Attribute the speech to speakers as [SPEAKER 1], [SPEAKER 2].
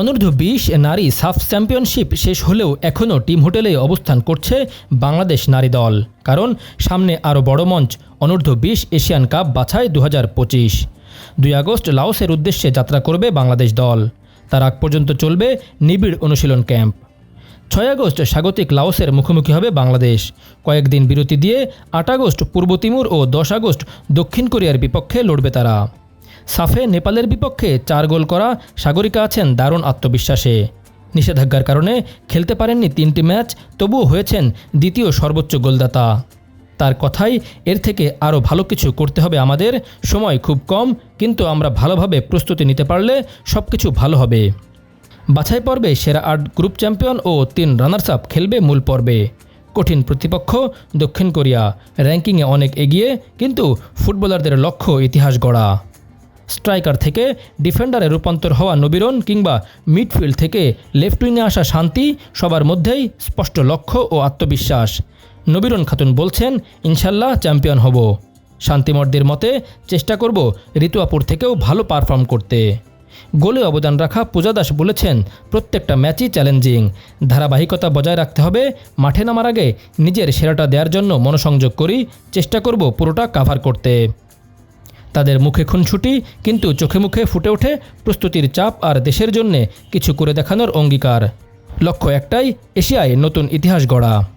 [SPEAKER 1] অনূর্ধ্ব বিশ নারী সাফ চ্যাম্পিয়নশিপ শেষ হলেও এখনও টিম হোটেলে অবস্থান করছে বাংলাদেশ নারী দল। কারণ সামনে আরও বড় মঞ্চ, অনূর্ধ্ব বিশ এশিয়ান কাপ বাছাই দু হাজার পঁচিশ। দুই আগস্ট লাওসের উদ্দেশ্যে যাত্রা করবে বাংলাদেশ দল। তার আগ পর্যন্ত চলবে নিবিড় অনুশীলন ক্যাম্প। ছয় আগস্ট স্বাগতিক লাওসের মুখোমুখি হবে বাংলাদেশ। কয়েকদিন বিরতি দিয়ে আট আগস্ট পূর্ব তিমুর ও দশ আগস্ট দক্ষিণ কোরিয়ার বিপক্ষে লড়বে তারা। সাফে নেপালের বিপক্ষে চার গোল করা সাগরিকা আছেন দারুণ আত্মবিশ্বাসে। নিষেধাজ্ঞার কারণে খেলতে পারেননি তিনটি ম্যাচ, তবুও হয়েছেন দ্বিতীয় সর্বোচ্চ গোলদাতা। তার কথাই এর থেকে আরও ভালো কিছু করতে হবে আমাদের, সময় খুব কম, কিন্তু আমরা ভালোভাবে প্রস্তুতি নিতে পারলে সব কিছু ভালো হবে। বাছাই পর্বে সেরা আট গ্রুপ চ্যাম্পিয়ন ও তিন রানার্স আপ খেলবে মূল পর্বে। কঠিন প্রতিপক্ষ, দক্ষিণ কোরিয়া, র্যাঙ্কিংয়ে অনেক এগিয়ে, কিন্তু ফুটবলারদের লক্ষ্য ইতিহাস গড়া। স্ট্রাইকার থেকে ডিফেন্ডারে রূপান্তর হওয়া নবীরন কিংবা মিডফিল্ড থেকে লেফট উইংয়ে আসা শান্তি সবার মধ্যেই স্পষ্ট লক্ষ্য ও আত্মবিশ্বাস। নবীরন খাতুন বলছেন ইনশাল্লাহ চ্যাম্পিয়ন হব। শান্তিমর্দের মতে চেষ্টা করব ঋতুয়াপুর থেকেও ভালো পারফর্ম করতে। গোলে অবদান রাখা পূজা দাস বলেছেন, প্রত্যেকটা ম্যাচই চ্যালেঞ্জিং। ধারাবাহিকতা বজায় রাখতে হবে। মাঠে নামার আগে নিজের সেরাটা দেওয়ার জন্য মনোসংযোগ করি। চেষ্টা করব পুরোটা কাভার করতে। তাদের মুখে খুনছুটি কিন্তু চোখে মুখে ফুটে ওঠে প্রস্তুতির চাপ আর দেশের জন্যে কিছু করে দেখানোর অঙ্গীকার। লক্ষ্য একটাই, এশিয়ায় নতুন ইতিহাস গড়া।